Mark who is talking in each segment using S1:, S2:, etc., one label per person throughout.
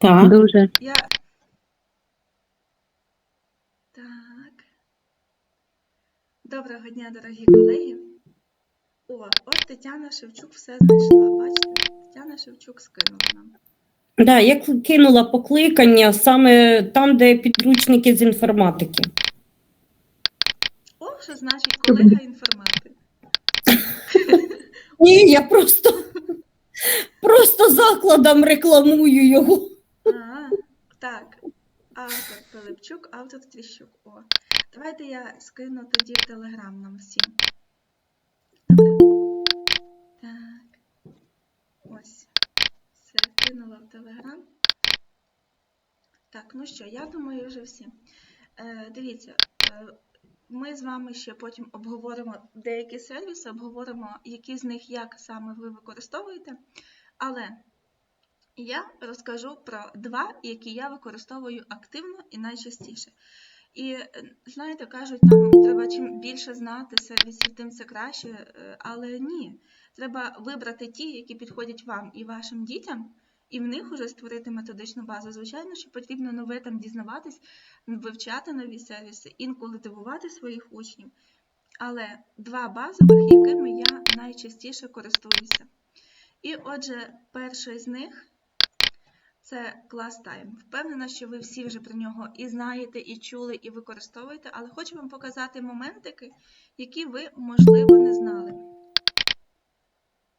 S1: Так.
S2: Дуже.
S3: Я. Так. Доброго дня, дорогі колеги. О, от Тетяна Шевчук все знайшла. Бачите? Тетяна Шевчук скинула нам.
S1: Да, я кинула покликання саме там, де підручники з інформатики.
S3: О, що значить колега інформатик.
S1: Ні, я просто, просто закладом рекламую його.
S3: Так. Автор Пилипчук, автор Тріщук. О. Давайте я скину тоді в Телеграм нам всім. Так. Ось. Все, кинула в Телеграм. Так, ну що, я думаю, вже всі. Е, дивіться, е, ми з вами ще потім обговоримо деякі сервіси, обговоримо, які з них як саме ви використовуєте. Але я розкажу про два, які я використовую активно і найчастіше. І е, знаєте, кажуть, нам треба чим більше знати сервісів, тим це краще. е, Але ні, треба вибрати ті, які підходять вам і вашим дітям, і в них уже створити методичну базу. Звичайно, що потрібно нове там дізнаватись, вивчати нові сервіси, інколи дивувати своїх учнів. Але два базових, якими я найчастіше користуюся. І отже, перший з них це Class Time. Впевнена, що ви всі вже про нього і знаєте, і чули, і використовуєте, але хочу вам показати моментики, які ви, можливо, не знали.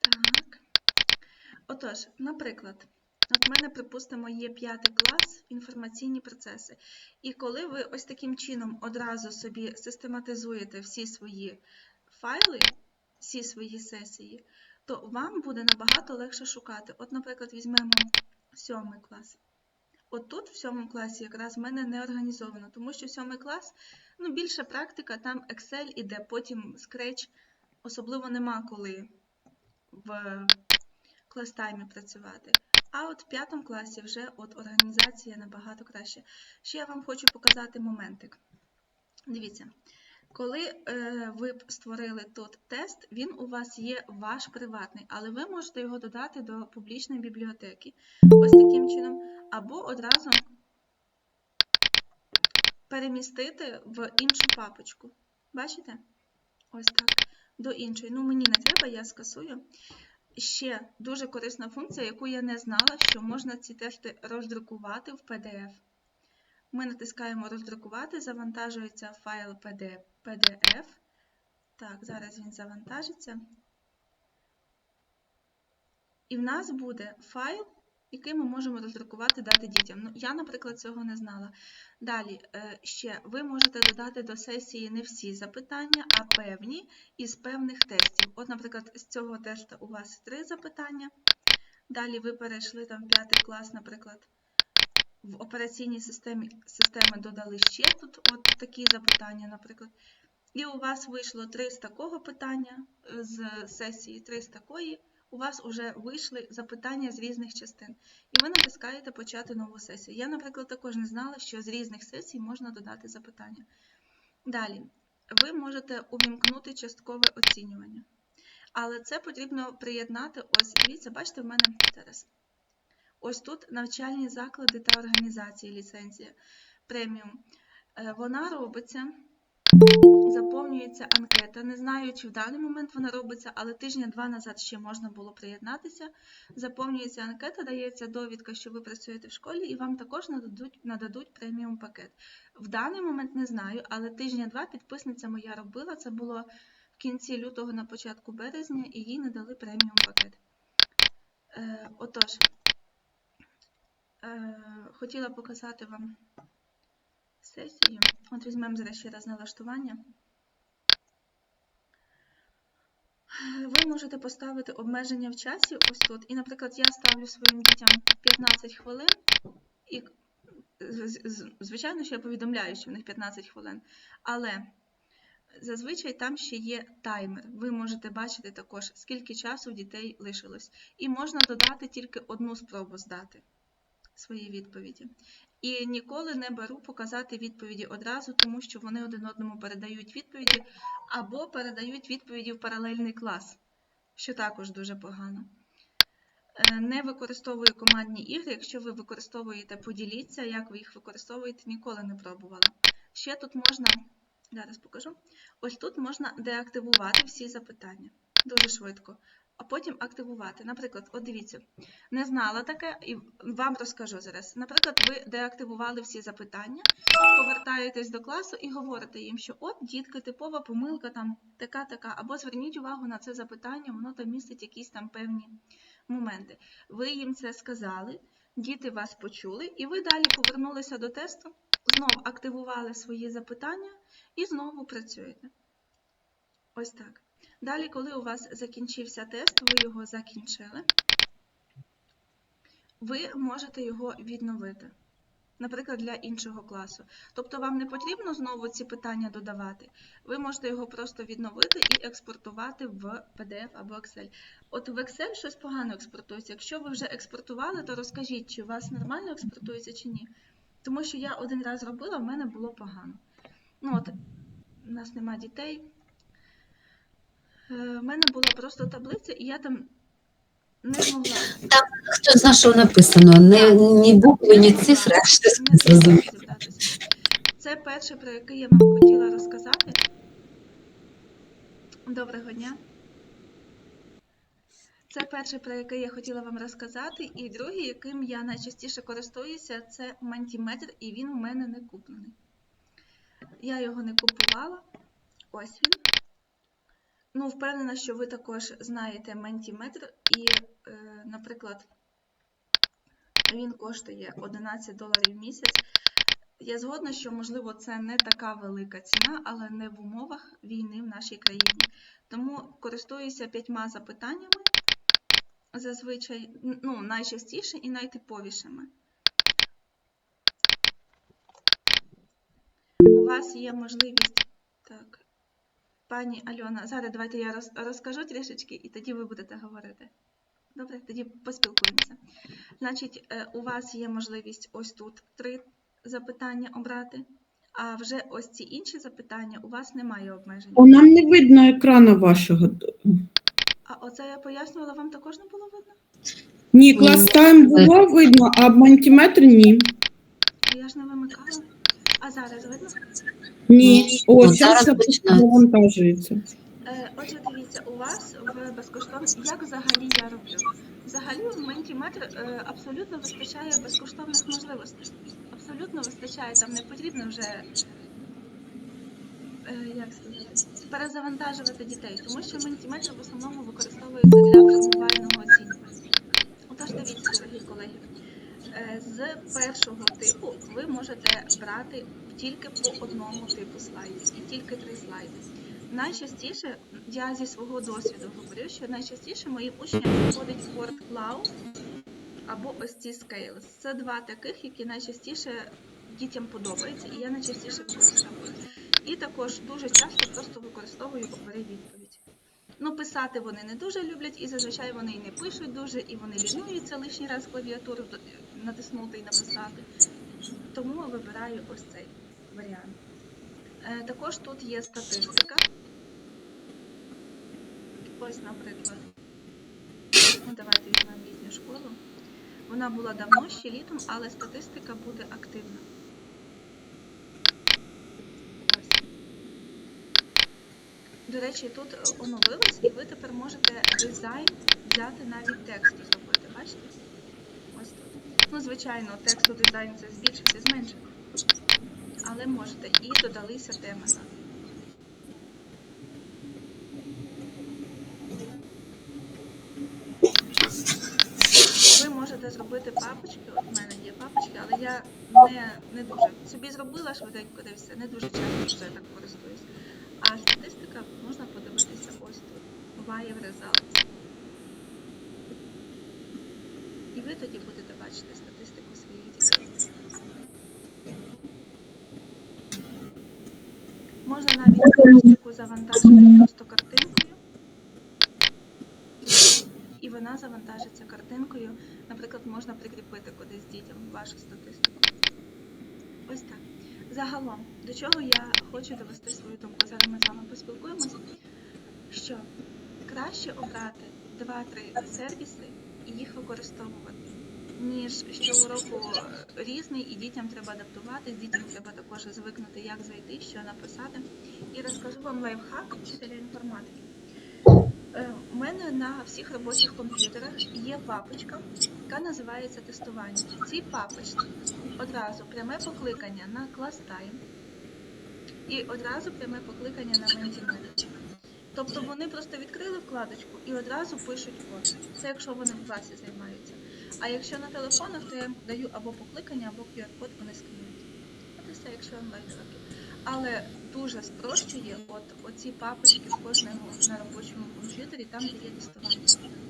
S3: Так. Отож, наприклад, от в мене, припустимо, є п'ятий клас інформаційні процеси. І коли ви ось таким чином одразу собі систематизуєте всі свої файли, всі свої сесії, то вам буде набагато легше шукати. От, наприклад, візьмемо сьомий клас. От тут, в сьомому класі, якраз в мене не організовано, тому що сьомий клас, ну, більше практика, там Excel іде, потім Scratch, особливо нема коли в кластаймі працювати. А от в п'ятому класі вже от організація набагато краще. Ще я вам хочу показати моментик. Дивіться, коли е, ви створили тут тест, він у вас є ваш приватний, але ви можете його додати до публічної бібліотеки. Ось таким чином, або одразу перемістити в іншу папочку. Бачите? Ось так. До іншої. Ну, мені не треба, я скасую. Ще дуже корисна функція, яку я не знала, що можна ці тести роздрукувати в PDF. Ми натискаємо роздрукувати, завантажується файл PDF. Так, зараз він завантажиться. І в нас буде файл, який ми можемо роздрукувати, дати дітям. Ну, я, наприклад, цього не знала. Далі, е, ще ви можете додати до сесії не всі запитання, а певні із певних тестів. От, наприклад, з цього тесту у вас три запитання. Далі ви перейшли там п'ятий клас, наприклад. В операційній системі системи додали ще тут от такі запитання, наприклад. І у вас вийшло три з такого питання е, з сесії, три з такої. У вас вже вийшли запитання з різних частин. І ви натискаєте почати нову сесію. Я, наприклад, також не знала, що з різних сесій можна додати запитання. Далі, ви можете увімкнути часткове оцінювання. Але це потрібно приєднати. Ось, дивіться, бачите, в мене зараз. Ось тут навчальні заклади та організації ліцензія преміум. Е, Вона робиться, заповнюється анкета. Не знаю, чи в даний момент вона робиться, але тижня два назад ще можна було приєднатися. Заповнюється анкета, дається довідка, що ви працюєте в школі, і вам також нададуть, нададуть преміум пакет. В даний момент не знаю, але тижня два підписниця моя робила. Це було в кінці лютого на початку березня, і їй надали преміум пакет. Е, Отож. Е, хотіла показати вам сесію. От візьмемо зараз ще раз налаштування. Ви можете поставити обмеження в часі ось тут. І, наприклад, я ставлю своїм дітям 15 хвилин, і, звичайно, що я повідомляю, що в них 15 хвилин. Але зазвичай там ще є таймер. Ви можете бачити також, скільки часу дітей лишилось. І можна додати тільки одну спробу здати свої відповіді. І ніколи не беру показати відповіді одразу, тому що вони один одному передають відповіді або передають відповіді в паралельний клас, що також дуже погано. Е, Не використовую командні ігри. Якщо ви використовуєте, поділіться, як ви їх використовуєте, ніколи не пробувала. Ще тут можна, зараз покажу. Ось тут можна деактивувати всі запитання дуже швидко, а потім активувати. Наприклад, от дивіться, не знала таке, і вам розкажу зараз. Наприклад, ви деактивували всі запитання, повертаєтесь до класу і говорите їм, що от, дітки, типова помилка там така, така, або зверніть увагу на це запитання, воно там містить якісь там певні моменти. Ви їм це сказали, діти вас почули, і ви далі повернулися до тесту, знову активували свої запитання і знову працюєте. Ось так. Далі, коли у вас закінчився тест, ви його закінчили, ви можете його відновити. Наприклад, для іншого класу. Тобто вам не потрібно знову ці питання додавати. Ви можете його просто відновити і експортувати в PDF або Excel. От в Excel щось погано експортується. Якщо ви вже експортували, то розкажіть, чи у вас нормально експортується чи ні. Тому що я один раз робила, в мене було погано. Ну от, у нас нема дітей. Е, В мене була просто таблиця, і я там не змогла.
S2: Хто знає, що написано? Не, ні букви, ні цифри, а
S3: не
S2: зрозуміло.
S3: Це перше, про яке я вам хотіла розказати. Доброго дня. Це перше, про яке я хотіла вам розказати. І другий, яким я найчастіше користуюся, це мантіметр, і він у мене не куплений. Я його не купувала. Ось він. Ну, впевнена, що ви також знаєте мантіметр, і, е, наприклад, він коштує 11 доларів в місяць. Я згодна, що, можливо, це не така велика ціна, але не в умовах війни в нашій країні. Тому користуюся п'ятьма запитаннями, зазвичай, ну, найчастіше і найтиповішими. У вас є можливість. Так. Пані Альона, зараз давайте я роз- розкажу трішечки, і тоді ви будете говорити. Добре, тоді поспілкуємося. Значить, е, у вас є можливість ось тут три запитання обрати, а вже ось ці інші запитання у вас немає обмежень.
S4: О, нам не видно екрана вашого.
S3: А оце я пояснювала, вам також не було видно?
S4: Ні, клас тайм було видно, а мантиметр ні.
S3: А Я ж не вимикала. А зараз видно?
S4: Ні. О,
S2: От
S4: зараз
S2: зараз
S4: це
S2: починається.
S4: завантажується.
S3: Е, Отже, дивіться, у вас в безкоштовній, як взагалі я роблю? Взагалі в Mentimeter е, абсолютно вистачає безкоштовних можливостей. Абсолютно вистачає, там не потрібно вже е, як сказати, перезавантажувати дітей, тому що Mentimeter в основному використовується для формувального оцінювання. Отож, дивіться, дорогі колеги, е, з першого типу ви можете брати тільки по одному типу слайдів і тільки три слайди. Найчастіше, я зі свого досвіду говорю, що найчастіше моїм учням виходить Word Cloud або ось ці Scales. Це два таких, які найчастіше дітям подобаються, і я найчастіше використовую. І також дуже часто просто використовую обери відповідь. Ну, писати вони не дуже люблять, і зазвичай вони і не пишуть дуже, і вони лінуються лишній раз клавіатуру натиснути і написати. Тому вибираю ось цей варіант. Е, Також тут є статистика. Ось, наприклад. Ну, давайте візьмемо літню школу. Вона була давно, ще літом, але статистика буде активна. До речі, тут оновилось, і ви тепер можете дизайн взяти навіть тексту зробити. Бачите? Ну, звичайно, тексту дизайн це збільшити, зменшити. Але можете. І додалися теми. Ви можете зробити папочки, от в мене є папочки, але я не, не дуже. Собі зробила швиденько, де не дуже часто вже так користуюсь. А статистика можна подивитися ось тут. Wire results. І ви тоді будете бачити статистику своїх дітей. Можна навіть статистику завантажити просто картинкою. І вона завантажиться картинкою. Наприклад, можна прикріпити кудись дітям вашу статистику. Ось так. Загалом, до чого я хочу довести свою думку. Зараз ми з вами поспілкуємося, що краще обрати 2-3 сервіси і їх використовувати. Ніж щороку різний, і дітям треба адаптуватись, дітям треба також звикнути, як зайти, що написати. І розкажу вам лайфхак вчителя інформатики. Е, У мене на всіх робочих комп'ютерах є папочка, яка називається тестування. В цій папочці одразу пряме покликання на клас-тайм і одразу пряме покликання на Mentimeter. Тобто вони просто відкрили вкладочку і одразу пишуть код. Це якщо вони в класі займаються. А якщо на телефонах, то я даю або покликання, або QR-код вони сканують. От і все, якщо онлайн уроки. Але дуже спрощує от оці папочки в кожному на робочому комп'ютері, там де є тестування.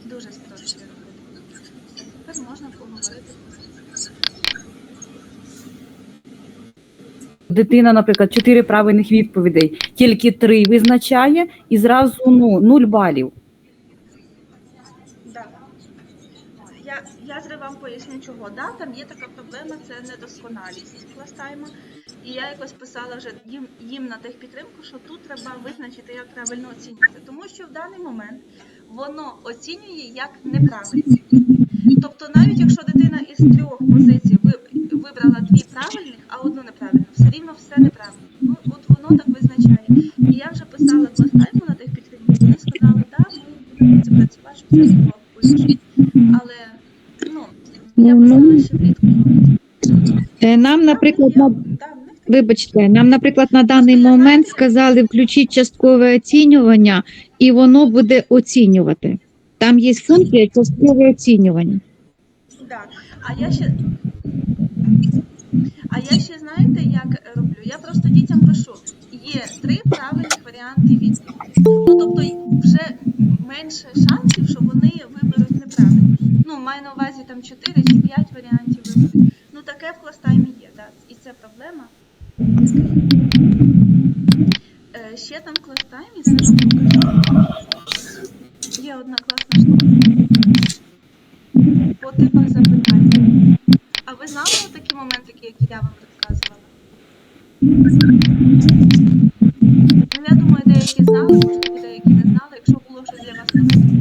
S3: Дуже спрощує роботу. Тепер можна поговорити.
S5: Дитина, наприклад, чотири правильних відповідей, тільки три визначає і зразу ну, нуль балів.
S3: Да. Я, я зре вам поясню чого. Да, там є така проблема, це недосконалість кластайма. І я якось писала вже їм, їм на техпідтримку, що тут треба визначити, як правильно оцінювати. Тому що в даний момент воно оцінює як неправильно. Тобто, навіть якщо дитина із трьох позицій вибрала дві правильних, а одну неправильну, все рівно все неправильно. Ну, от воно так визначає. І я вже писала кластайму на техпідтримку, вони сказали, да, ми будемо це працювати, щоб це було я
S6: Ну, ну. Е, Нам, наприклад, на вибачте, нам, наприклад, на даний момент сказали включіть часткове оцінювання, і воно буде оцінювати. Там є функція часткове оцінювання.
S3: Да. А я ще. А я ще знаєте, як роблю? Я просто дітям пишу: є три правильних варіанти відповіді. Ну тобто вже менше шансів, що вони виберуть неправильно. Ну, маю на увазі там 4 чи 5 варіантів виберуть. Ну таке в кластаймі є, да. І це проблема. Е, ще там в кластаймі зараз. Є одна класна штука по типах запитань. А ви знали такі моментики, які я вам розказувала? Ну, я думаю, деякі знали, деякі не знали, якщо було щось для вас нове.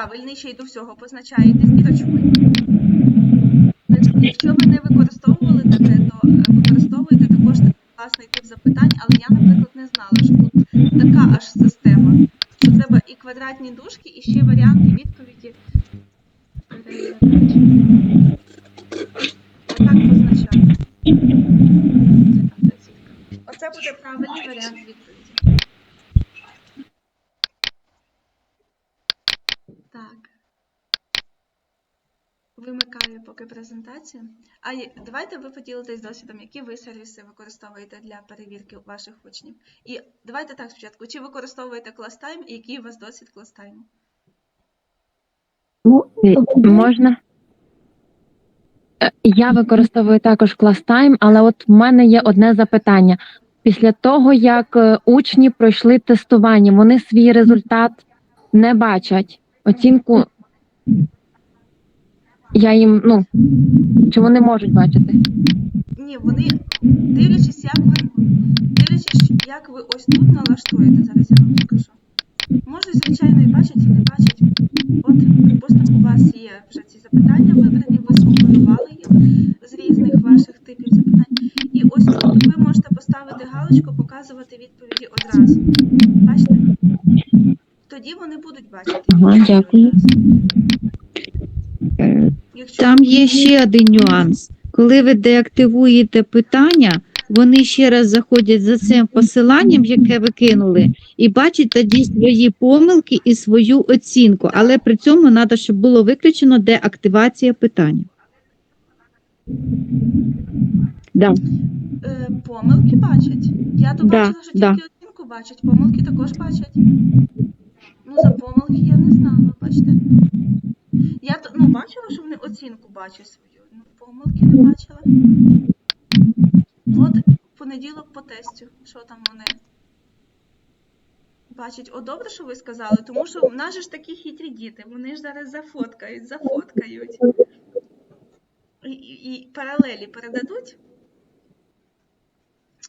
S3: правильний ще й до всього позначаєте зірочкою. Тобто, Якщо ви не використовували таке, то е, використовуйте також такий класний тип запитань, але я, наприклад, не знала, що тут така аж система, що треба і квадратні дужки, і ще варіанти відповіді. Отак позначати. Оце буде правильний варіант відповіді. Так. Вимикаю поки презентацію. А давайте ви поділитесь досвідом, які ви сервіси використовуєте для перевірки ваших учнів. І давайте так спочатку. Чи використовуєте кластайм і який у вас досвід кластайму?
S5: Ну,
S7: Е, Можна? Е, Я використовую також ClassTime, але от в мене є одне запитання. Після того, як е, учні пройшли тестування, вони свій результат не бачать. Оцінку я їм, ну, чи вони можуть бачити?
S3: Ні, вони дивлячись, як ви дивлячись, як ви ось тут налаштуєте. Зараз я вам покажу. Можуть, звичайно, і бачать, і не бачать. От, припустимо, у вас є вже ці запитання вибрані, ви скомпонували їх з різних ваших типів запитань. І ось тут ви можете поставити галочку, показувати відповіді одразу. Бачите? Тоді вони будуть бачити.
S7: Ага, дякую.
S3: Якщо
S6: Там є ще один нюанс. Коли ви деактивуєте питання, вони ще раз заходять за цим посиланням, яке ви кинули, і бачать тоді свої помилки і свою оцінку. Але при цьому треба, щоб було виключено деактивація питання. Да.
S3: Е, помилки бачать. Я то
S6: Да,
S3: бачила, що
S6: да.
S3: тільки оцінку бачать, помилки також бачать. Ну, за помилки я не знала, бачите. Я ну, бачила, що вони оцінку бачать свою. Ну, помилки не бачила. От понеділок по тестю. Що там вони? Бачать, о, добре, що ви сказали, тому що в нас же ж такі хитрі діти, вони ж зараз зафоткають, зафоткають. І, і, і паралелі передадуть.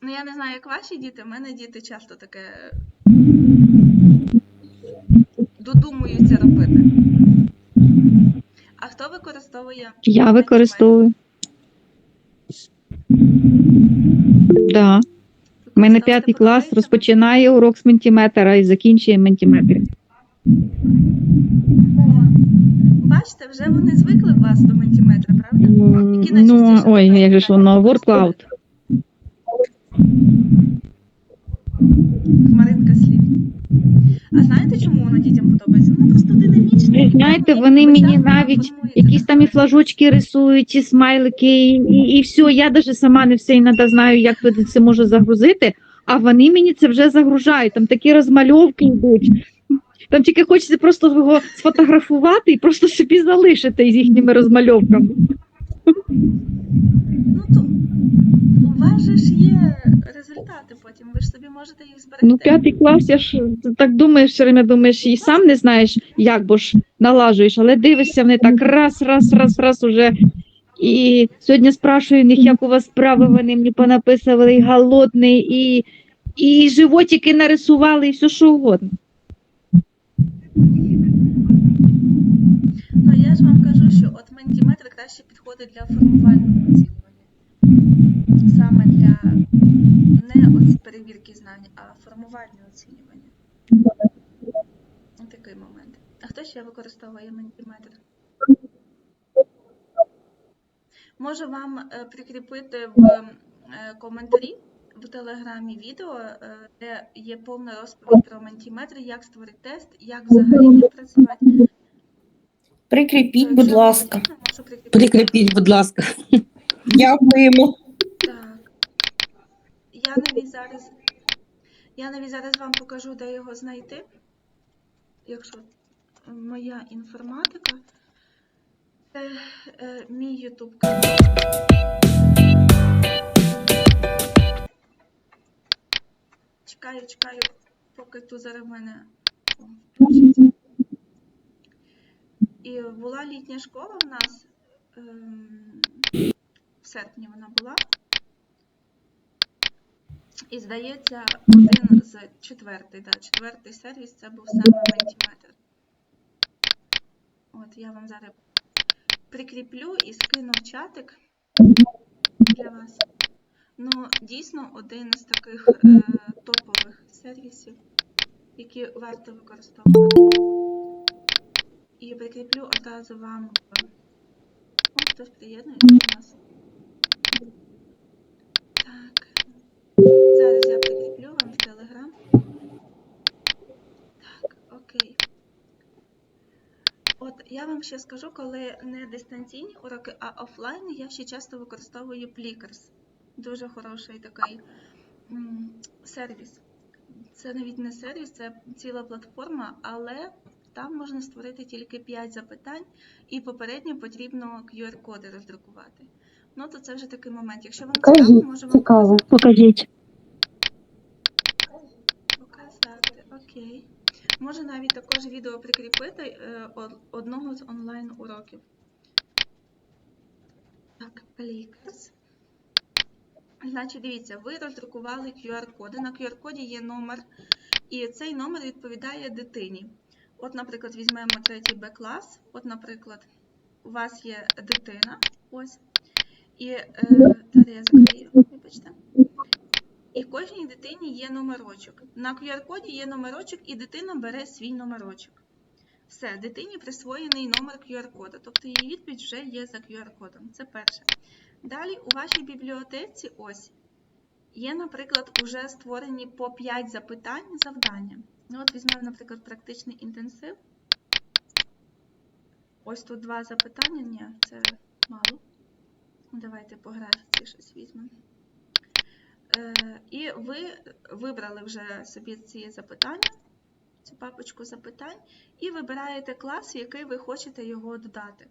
S3: Ну, я не знаю, як ваші діти, в мене діти часто таке додумуються робити. А хто використовує?
S6: Я використовую. Да. У мене п'ятий клас розпочинає урок з ментіметра і закінчує ментіметрів.
S3: Бачите, вже вони звикли вас до ментіметра, правда? Які
S6: Ну, ой, як же ж воно, word cloud.
S3: Хмаринка слів. А знаєте, чому воно дітям подобається? Воно просто динамічне.
S6: Знаєте, вони мені навіть якісь там і флажочки рисують, і смайлики, і, і, і все. Я навіть сама не все іноді знаю, як туди це можу загрузити, а вони мені це вже загружають. Там такі розмальовки йдуть. Там тільки хочеться просто його сфотографувати і просто собі залишити з їхніми розмальовками.
S3: Ну то у вас же ж є результати потім, ви ж собі можете їх зберегти.
S6: Ну, п'ятий клас, я ж так думаєш, все время думаєш, і сам не знаєш, як, бо ж налажуєш, але дивишся, вони так раз, раз, раз, раз уже. І сьогодні спрашую них, як у вас справи, вони мені понаписували і голодний, і, і животики нарисували, і все що угодно.
S3: Ну я ж вам кажу, що от ментіметр краще підходить для формувального оцінювання. Саме для не перевірки знань, а формувального оцінювання. Ось Такий момент. А хто ще використовує ментіметр? Можу вам е, прикріпити в е, коментарі в телеграмі відео, е, де є повна розповідь про ментіметр, як створити тест, як взагалі ним працювати.
S1: Прикріпіть, будь ласка.
S2: Прикріпіть, будь ласка.
S1: Дякуємо.
S3: Так. Я навіть зараз. Я навіть зараз вам покажу, де його знайти. Якщо моя інформатика. Це е, мій YouTube канал. Чекаю, чекаю, поки тут зараз в мене. І була літня школа в нас. ем, в серпні вона була. І здається, один з четвертий, да, четвертий сервіс це був саме Mentimeter. От я вам зараз прикріплю і скину в чатик для вас. Ну, дійсно, один з таких е, топових сервісів, які варто використовувати. І прикріплю одразу вам. О, хтось приєднується до нас. Вам ще скажу, коли не дистанційні уроки, а офлайн, я ще часто використовую Plickers. Дуже хороший такий сервіс. Це навіть не сервіс, це ціла платформа, але там можна створити тільки 5 запитань, і попередньо потрібно QR-коди роздрукувати. Ну, то це вже такий момент. Якщо вам цікаво,
S7: Кажіть,
S3: можу вам
S7: цікаво.
S3: показати.
S7: Покажіть.
S3: Показати, окей. Можу навіть також відео прикріпити е, одного з онлайн уроків. Так, Plickers. Значить, дивіться, ви роздрукували QR-коди. На QR-коді є номер, і цей номер відповідає дитині. От, наприклад, візьмемо третій Б клас. От, наприклад, у вас є дитина. Ось. І е, зараз я вибачте. І кожній дитині є номерочок. На QR-коді є номерочок, і дитина бере свій номерочок. Все, дитині присвоєний номер QR-кода, тобто її відповідь вже є за QR-кодом. Це перше. Далі у вашій бібліотеці ось є, наприклад, уже створені по 5 запитань завдання. Ну, от візьмемо, наприклад, практичний інтенсив. Ось тут два запитання. Ні, це мало. Давайте по графіці щось візьмемо. Е, І ви вибрали вже собі ці запитання. цю папочку запитань і вибираєте клас, в який ви хочете його додати.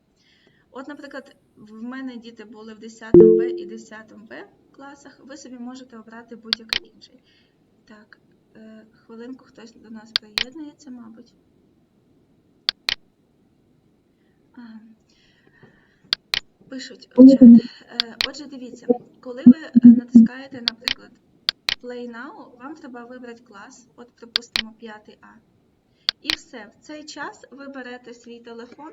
S3: От, наприклад, в мене діти були в 10 Б і 10 Б класах, ви собі можете обрати будь-який інший. Так, е, хвилинку хтось до нас приєднується, мабуть. Ага. Пишуть чат. Е, Отже, дивіться, коли ви е, натискаєте, наприклад, Play Now, вам треба вибрати клас, от, припустимо, 5А. І все, в цей час ви берете свій телефон,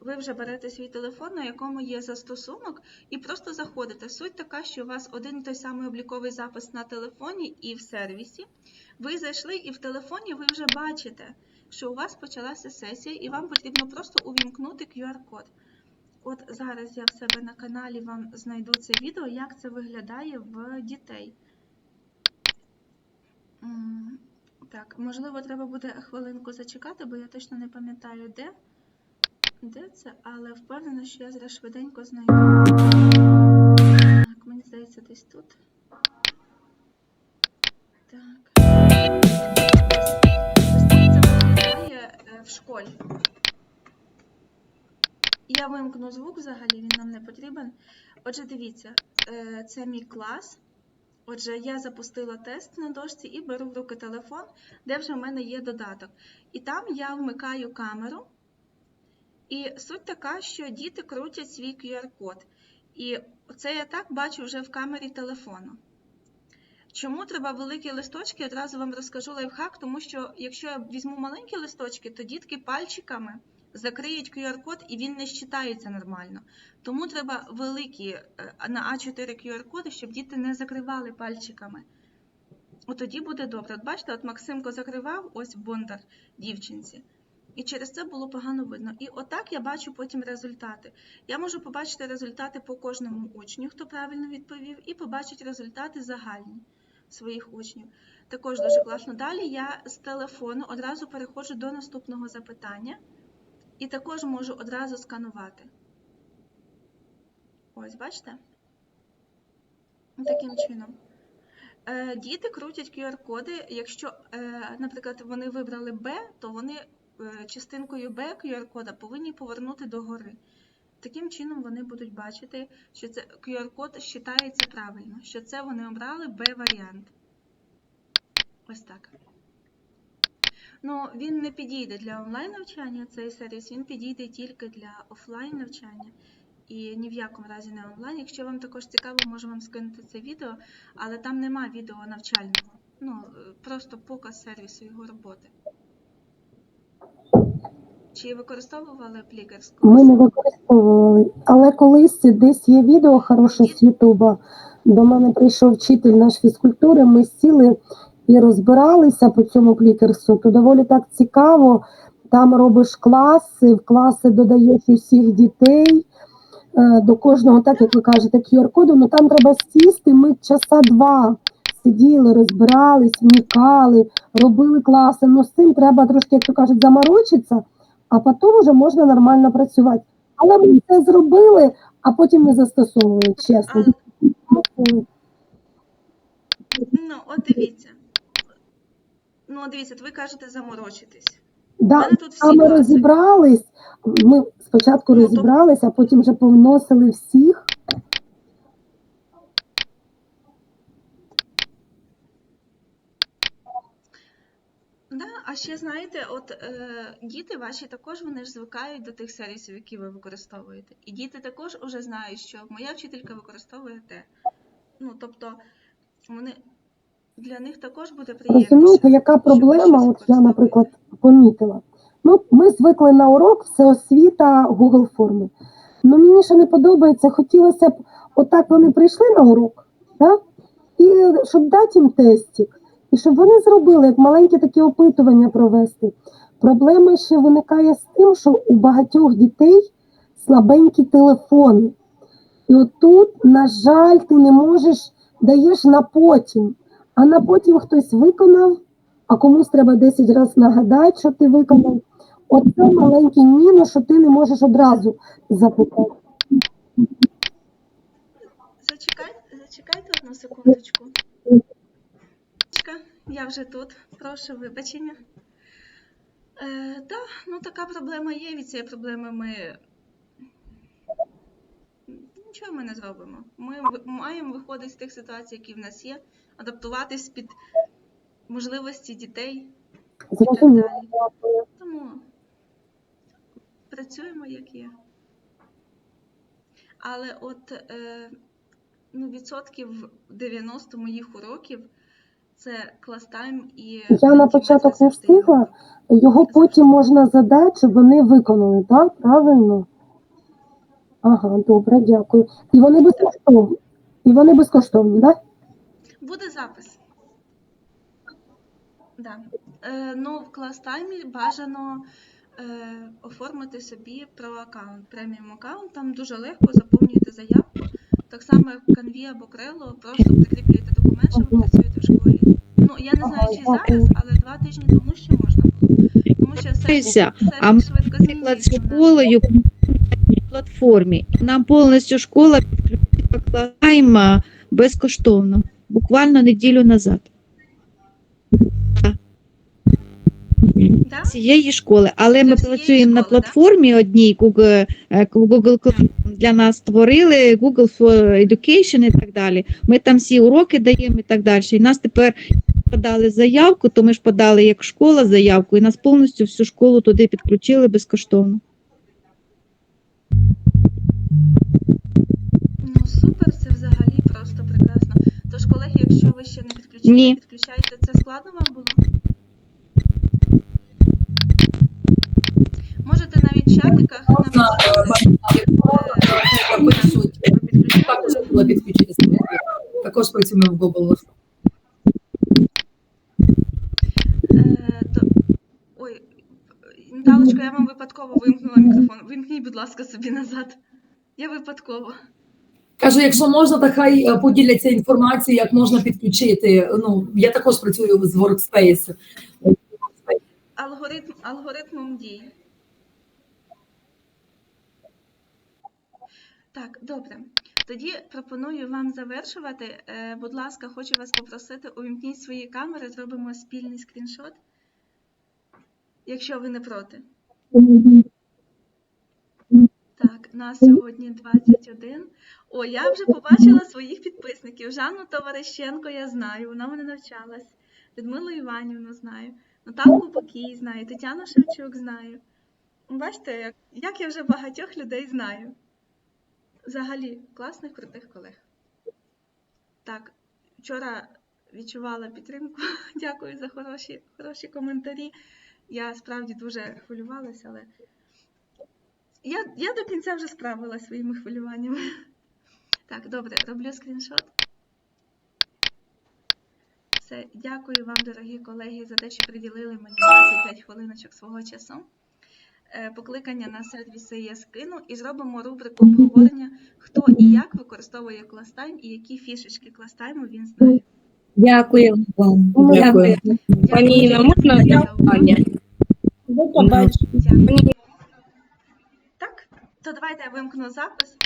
S3: ви вже берете свій телефон, на якому є застосунок, і просто заходите. Суть така, що у вас один і той самий обліковий запис на телефоні і в сервісі. Ви зайшли і в телефоні ви вже бачите, що у вас почалася сесія, і вам потрібно просто увімкнути QR-код. От зараз я в себе на каналі вам знайду це відео, як це виглядає в дітей. Так, можливо, треба буде хвилинку зачекати, бо я точно не пам'ятаю, де, де це, але впевнена, що я зараз швиденько знайду. Так, мені здається, десь тут. Так. Ось це виглядає е, в школі. Я вимкну звук взагалі, він нам не потрібен. Отже, дивіться, е, це мій клас. Отже, я запустила тест на дошці і беру в руки телефон, де вже в мене є додаток. І там я вмикаю камеру. І суть така, що діти крутять свій QR-код. І це я так бачу вже в камері телефону. Чому треба великі листочки? Одразу вам розкажу лайфхак, тому що якщо я візьму маленькі листочки, то дітки пальчиками закриють QR-код і він не считається нормально. Тому треба великі е, на А4 QR-коди, щоб діти не закривали пальчиками. От тоді буде добре. От бачите, от Максимко закривав, ось Бондар дівчинці. І через це було погано видно. І отак я бачу потім результати. Я можу побачити результати по кожному учню, хто правильно відповів, і побачити результати загальні своїх учнів. Також дуже класно. Далі я з телефону одразу переходжу до наступного запитання. І також можу одразу сканувати. Ось, бачите? Таким чином. Е, Діти крутять QR-коди. Якщо, е, наприклад, вони вибрали Б, то вони е, частинкою Б QR-кода повинні повернути догори. Таким чином вони будуть бачити, що це QR-код вважається правильно, що це вони обрали Б-варіант. Ось так. Ну, він не підійде для онлайн навчання, цей сервіс, він підійде тільки для офлайн навчання. І ні в якому разі не онлайн. Якщо вам також цікаво, можу вам скинути це відео, але там нема відео навчального. Ну, просто показ сервісу його роботи. Чи використовували Plickr?
S8: Ми не використовували, але колись десь є відео хороше з Ютуба. До мене прийшов вчитель наш фізкультури. Ми сіли і розбиралися по цьому клікерсу. То доволі так цікаво. Там робиш класи, в класи додаєш усіх дітей. е, До кожного, так як ви кажете, QR-коду, ну там треба сісти. Ми часа два сиділи, розбирались, вмикали, робили класи. Ну з цим треба трошки, як то кажуть, заморочитися а потім вже можна нормально працювати. Але ми це зробили, а потім не застосовували, чесно.
S3: Ну, от дивіться. Ну, дивіться, ви кажете заморочитись.
S8: Да,
S3: тут всі
S8: а ми
S3: класи.
S8: розібрались. Ми спочатку
S3: Ну, то-
S8: розібрались, а потім вже повносили всіх.
S3: Да, а ще знаєте, от е, діти ваші також вони ж звикають до тих сервісів, які ви використовуєте. І діти також вже знають, що моя вчителька використовує те. Ну, тобто, вони для них також буде приємніше.
S8: Розумієте, яка проблема? От я, наприклад, помітила. Ну, ми звикли на урок, все освіта, Google форми. Ну, мені ще не подобається, хотілося б, отак вони прийшли на урок, да? і щоб дати їм тестик, і щоб вони зробили як маленькі такі опитування провести. Проблема ще виникає з тим, що у багатьох дітей слабенькі телефони. І отут, на жаль, ти не можеш, даєш на потім. А на потім хтось виконав, а комусь треба 10 разів нагадати, що ти виконав. Оце маленький мінус, що ти не можеш одразу запитати.
S3: Зачекайте, зачекайте одну секундочку. Я вже тут. Прошу вибачення. Е, да, ну така проблема є. Від цієї проблеми ми нічого ми не зробимо. Ми маємо виходити з тих ситуацій, які в нас є, адаптуватись під можливості дітей
S8: Зрозуміло.
S3: Тому працюємо як є. Але от е, ну, відсотків 90 моїх уроків це кластайм і
S8: Я на початок не встигла. Його потім можна задати, щоб вони виконали, так? Правильно? Ага, добре, дякую. І вони безкоштовні. І вони безкоштовні, так?
S3: Буде запис. Да. Е, ну, в кластаймі бажано е, оформити собі про аккаунт, преміум аккаунт. Там дуже легко заповнюєте заявку. Так само, як в Canvі або Крело, просто прикріплюєте документ, що ви працюєте в школі. Ну, я не знаю, чи зараз, але два тижні тому ще можна було. Тому що все, все
S6: а ми,
S3: швидко
S6: Наприклад, з школою на платформі. Нам повністю школа підключила кластайм безкоштовно, буквально неділю назад.
S3: Да?
S6: цієї школи, але
S3: Це
S6: ми працюємо на
S3: школи, да?
S6: платформі одній Google, е, Google Classroom. для нас створили Google for Education і так далі. Ми там всі уроки даємо і так далі. І нас тепер подали заявку, то ми ж подали як школа заявку, і нас повністю всю школу туди підключили безкоштовно.
S3: Ну супер, це взагалі просто прекрасно. Тож, колеги, якщо ви ще не підключили,
S6: Ні.
S3: підключайте, це складно вам було? Можете навіть в чатиках написати. е,
S9: Також працюємо в Google.
S3: Е, Ой, Наталочко, я вам випадково вимкнула мікрофон. Вимкніть, будь ласка, собі назад. Я випадково.
S9: Кажу, якщо можна, то хай е, поділяться інформацією, як можна підключити. Ну, я також працюю з Workspace.
S3: Алгоритм, алгоритмом дій. Так, добре. Тоді пропоную вам завершувати. Е, будь ласка, хочу вас попросити, увімкніть свої камери, зробимо спільний скріншот, якщо ви не проти. Так, нас сьогодні 21. О, я вже побачила своїх підписників. Жанну Товарищенко я знаю, вона мене навчалась. Людмилу Іванівну знаю. Наталку Покій знаю, Тетяну Шевчук знаю. Бачите, як, як я вже багатьох людей знаю. Взагалі, класних крутих колег. Так, вчора відчувала підтримку. Дякую за хороші, хороші коментарі. Я справді дуже хвилювалася, але я, я до кінця вже справилася своїми хвилюваннями. Так, добре, роблю скріншот. Все, дякую вам, дорогі колеги, за те, що приділили мені 25 хвилиночок свого часу. Е, Покликання на сервіси я скину і зробимо рубрику обговорення, хто і як використовує кластайм і які фішечки кластайму він знає.
S1: Дякую вам.
S9: Дякую.
S1: Пані Інна, можна я питання? Ви побачите.
S3: Дякую. Так, то давайте я вимкну запис.